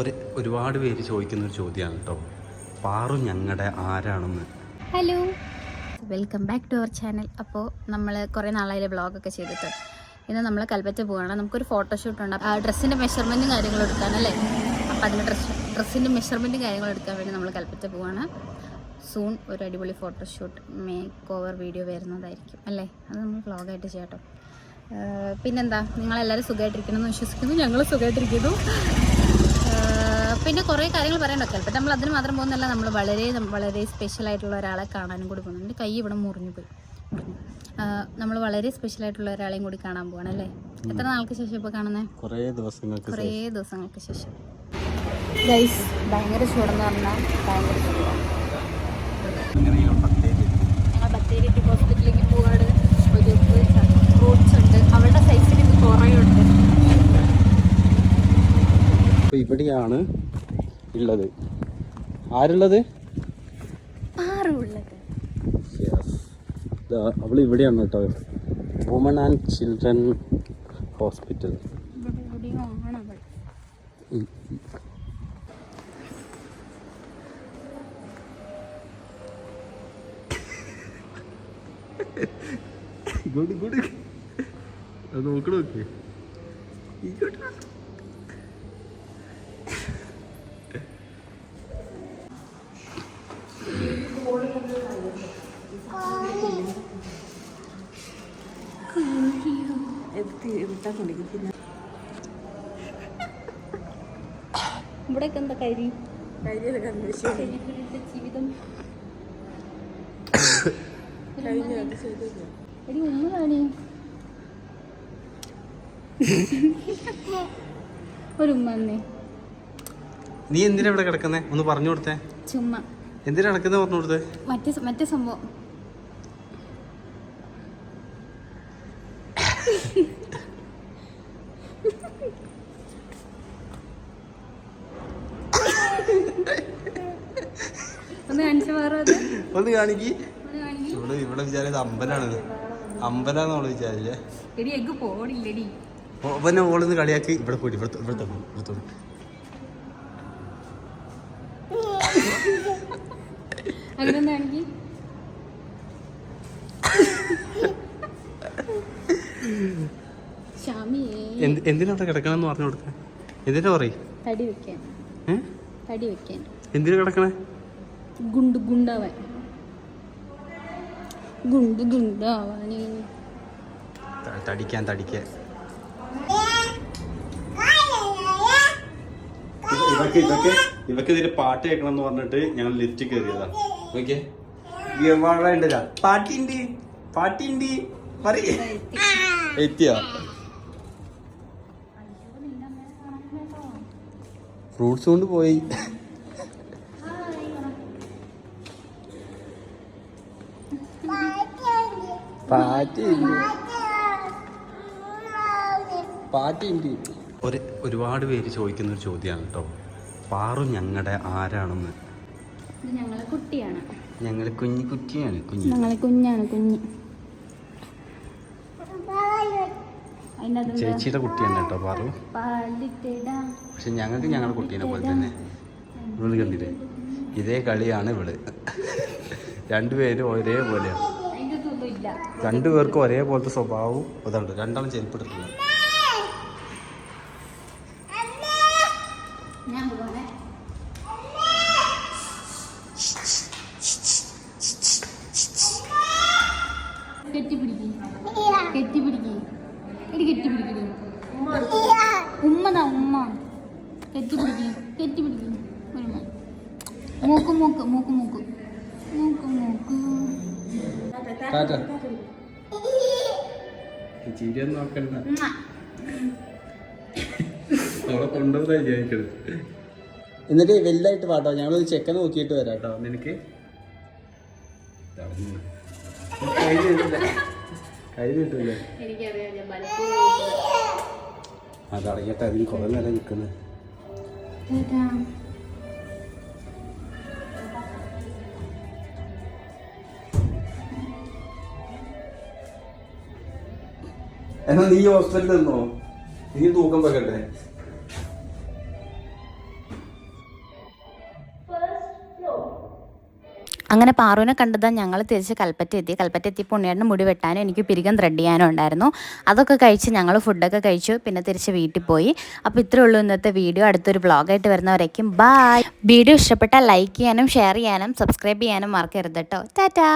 ഒരു ഒരുപാട് പേര് ചോദിക്കുന്ന ഒരു ചോദ്യമാണ് കേട്ടോ. പാറു ഞങ്ങളുടെ ആരാണെന്ന്. Hello. Welcome back to our channel. അപ്പോൾ നമ്മൾ കുറേ നാളായാലും വ്ളോഗൊക്കെ ചെയ്തിട്ട്. ഇന്ന് നമ്മൾ കൽപ്പറ്റ പോവുകയാണ് നമുക്കൊരു ഫോട്ടോഷൂട്ട് ഉണ്ട്. ആ ഡ്രസ്സിന്റെ മെഷർമെന്റും കാര്യങ്ങളും എടുക്കാനല്ലേ അപ്പോൾ അതിന്റെ ഡ്രസ് ഡ്രസ്സിന്റെ മെഷർമെന്റും കാര്യങ്ങളും എടുക്കാൻ വേണ്ടി നമ്മൾ കൽപ്പറ്റ പോവുകയാണ് സൂൺ ഒരു അടിപൊളി ഫോട്ടോഷൂട്ട് മേക്ക് ഓവർ വീഡിയോ വരുന്നതായിരിക്കും അല്ലേ? അത് നമ്മൾ വ്ളോഗായിട്ട് ചെയ്യാം കേട്ടോ പിന്നെന്താ? നിങ്ങളെല്ലാവരും സുഖമായിട്ടിരിക്കണമെന്ന് വിശ്വസിക്കുന്നു. ഞങ്ങൾ സുഖമായിട്ടിരിക്കുന്നു പിന്നെ കുറേ കാര്യങ്ങൾ പറയണോ ചിലപ്പോൾ നമ്മൾ അതിന് മാത്രം പോകുന്നല്ല നമ്മൾ വളരെ വളരെ സ്പെഷ്യൽ ആയിട്ടുള്ള ഒരാളെ കാണാനും കൂടി പോകുന്നുണ്ട്. കൈ ഇവിടെ മുറിഞ്ഞു പോയി. മുറിഞ്ഞു നമ്മൾ വളരെ സ്പെഷ്യൽ ആയിട്ടുള്ള ഒരാളെയും കൂടി കാണാൻ പോവാണ് അല്ലേ? എത്ര നാൾക്ക് ശേഷം ഇപ്പോൾ കാണുന്നത് കുറേ ദിവസങ്ങൾക്ക് കുറേ ദിവസങ്ങൾക്ക് ശേഷം. ഗൈസ് ഭയങ്കര ചൂടെന്ന് പറഞ്ഞാൽ ഭയങ്കര ചൂടാണ് അങ്ങനെ ഞങ്ങൾ പത്തേരി ഞങ്ങൾ ബത്തേരി ടിപ്പ് ഹോസ്പിറ്റലിലേക്ക് പോവാണ് ഒരു ഫ്രൂട്ട്സ് ഉണ്ട് അവളുടെ സൈസിൽ ഇത് കുറേ ഉണ്ട് അപ്പോൾ ഇവിടെയാണ് ഉള്ളത്? ആരുള്ളത്? അവൾ ഇവിടെയാണ് കേട്ടോ. Woman and children hospital good good അത് നോക്കണോക്കെ ഇങ്ങോട്ട്. ഇങ്ങോട്ട് അത് നോക്കണ നോക്ക് ഇങ്ങോട്ട് വാ. ഇവിടെയൊക്കെ എന്താ കരി ജീവിതം എടി ഉമ്മ കാണി ഒരു ഉമ്മന്നേ നീ എന്തിനാ ഇവിടെ കിടക്കുന്നേ? ഒന്ന് പറഞ്ഞു കൊടുത്തേ. ചുമ്മാ. എന്തിനാ കിടക്കുന്നേ പറഞ്ഞു കൊടുത്തേ? മറ്റേ മറ്റേ സംഭവം. ഒന്ന് കാണിക്ക്. ഇവിടെ ഇവിടെ വിചാരിച്ചത് അമ്പലാണ് അമ്പലാന്ന് നമ്മൾ വിചാരിച്ചേ. പിന്നെ ഓളിന്ന് കളിയാക്കി. ഇവിടെ പോയിട്ട് ഇവിടെ ഇവിടെ തൊടു, ഇവിടെ തൊടു. അങ്ങനെ ഒന്ന് കാണിക്ക്? ഷാമിയേ എന്ത് എന്തിനാ കിടക്കണെന്ന് കിടക്കണമെന്ന് പറഞ്ഞു കൊടുക്കാൻ എന്തിനാ പറയും? തടി വെക്കാൻ. ഏ? തടി വെക്കാൻ. എന്തിനാ കിടക്കണേ? ഗുണ്ട് ഗുണ്ടാവാൻ. ഗുണ്ട് ഗുണ്ടാവാന് ത- തടിക്കാൻ തടിക്കാൻ. ഇവക്ക് ഇവക്ക് ഇവക്ക് ഇതിൽ പാട്ട് കേൾക്കണം എന്ന് പറഞ്ഞിട്ട് ഞങ്ങൾ ലിഫ്റ്റ് കയറിയതാ. ഓക്കെ. ഉണ്ടല്ല പാട്ടിണ്ട് പാട്ടിണ്ട് പറയേ. എത്തിയോ? ഫ്രൂട്ട്സ് കൊണ്ട് പോയി. പാട്ടുണ്ട് പാട്ടുണ്ട് ഒരു ഒരുപാട് പേര് ചോദിക്കുന്ന ഒരു ചോദ്യമാണ് കേട്ടോ പാറു ഞങ്ങളുടെ ആരാണെന്ന്? ഇത് ഞങ്ങളെ കുട്ടിയാണ്. ഞങ്ങൾ കുഞ്ഞി കുട്ടിയാണ് കുഞ്ഞു. ഞങ്ങളെ കുഞ്ഞാണ് കുഞ്ഞ്. ചേച്ചിയുടെ കുട്ടിയാണ് കേട്ടോ പാറു. പക്ഷെ ഞങ്ങൾക്ക് ഞങ്ങളുടെ കുട്ടീനെ പോലെ തന്നെ. ഇവൾ കണ്ടില്ലേ? ഇതേ കളിയാണ് ഇവൾ. രണ്ടുപേരും ഒരേപോലെയാണ് രണ്ടുപേർക്കും ഒരേപോലത്തെ സ്വഭാവവും ഇതുണ്ട് രണ്ടാളും ചെരുപ്പിട്ടിട്ടില്ല ഉമ്മതാ ഉമ്മ കെട്ടിപ്പിടിക്ക്. കെട്ടിപ്പിടിക്ക്. ഉമ്മ. മൂക്ക് മൂക്ക് മൂക്ക്. മൂക്ക് മൂക്ക്. മൂക്ക് ചിരിയൊന്നും നോക്കണ്ട. നമ്മളെ അവളെ വിചാരിക്കണത്. എന്നിട്ട് വലുതായിട്ട് പാട്ടോ? ഞങ്ങൾ ചെക്കൻ നോക്കിയിട്ട് വരാം കേട്ടോ. നിനക്ക്? കൈ നീട്ടില്ല കൈ നീട്ടില്ല ഞാൻ പലപ്പോഴും അതടങ്ങട്ടെ അതിന് കുറെ നേരം നിൽക്കുന്നത് എന്നാ നീ ഹോസ്പിറ്റലിൽ നിന്നോ? നീ തൂക്കം പകട്ടെ അങ്ങനെ പാറുവിനെ കണ്ടതാ ഞങ്ങൾ തിരിച്ച് കൽപ്പറ്റ എത്തി. കൽപ്പറ്റ എത്തി പുണ്യേട്ടന് മുടി വെട്ടാനും എനിക്ക് പിരികം ത്രെഡ് ചെയ്യാനും ഉണ്ടായിരുന്നു. അതൊക്കെ കഴിച്ച് ഞങ്ങൾ ഫുഡൊക്കെ കഴിച്ചു. പിന്നെ തിരിച്ച് വീട്ടിൽ പോയി. അപ്പോൾ ഇത്രയേ ഉള്ളൂ ഇന്നത്തെ വീഡിയോ. അടുത്തൊരു ബ്ലോഗായിട്ട് വരുന്നവരേക്കും ബായ് വീഡിയോ ഇഷ്ടപ്പെട്ടാൽ ലൈക്ക് ചെയ്യാനും ഷെയർ ചെയ്യാനും സബ്സ്ക്രൈബ് ചെയ്യാനും മറക്കരുത് കേട്ടോ. ടാറ്റാ.